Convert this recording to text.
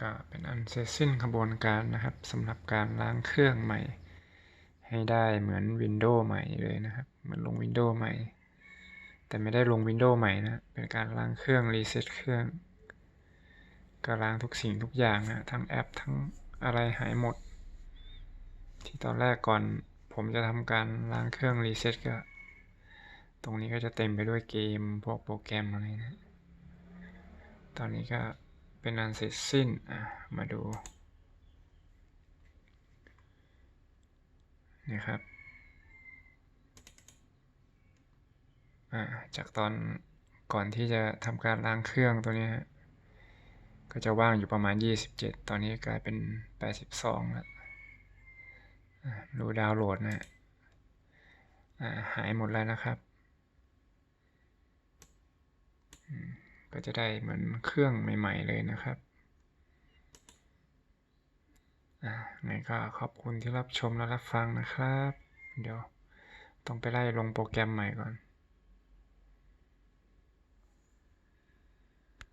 ก็เป็นอันเสร็จสิ้นกระบวนการนะครับสำหรับการล้างเครื่องใหม่ ให้ได้เหมือน Windows ใหม่เลยนะครับ เหมือนลง Windows ใหม่ แต่ไม่ได้ลง Windows ใหม่นะ เป็นการล้างเครื่องรีเซ็ตเครื่อง ก็ล้างทุกสิ่งทุกอย่างนะทั้งแอปทั้งอะไรหายหมด ที่ตอนแรกก่อนผมจะทำการล้างเครื่องรีเซ็ตก็ ตรงนี้ก็จะเต็มไปด้วยเกมพวกโปรแกรมอะไรนะ ตอนนี้ก็ เป็นอันเสร็จสิ้นอะมาดูนี่ครับอ่าจากตอนก่อนที่จะทำการล้างเครื่องตัวนี้ ก็จะว่างอยู่ประมาณ 27 ตอนนี้กลายเป็น 82 แล้วดูดาวน์โหลดนะอ่าหายหมดแล้วนะครับ ก็จะได้เหมือนเครื่องใหม่ ๆ เลยนะครับอ่าไงก็ขอบคุณที่รับชมและรับฟังนะครับ เดี๋ยวต้องไปไล่ลงโปรแกรมใหม่ก่อน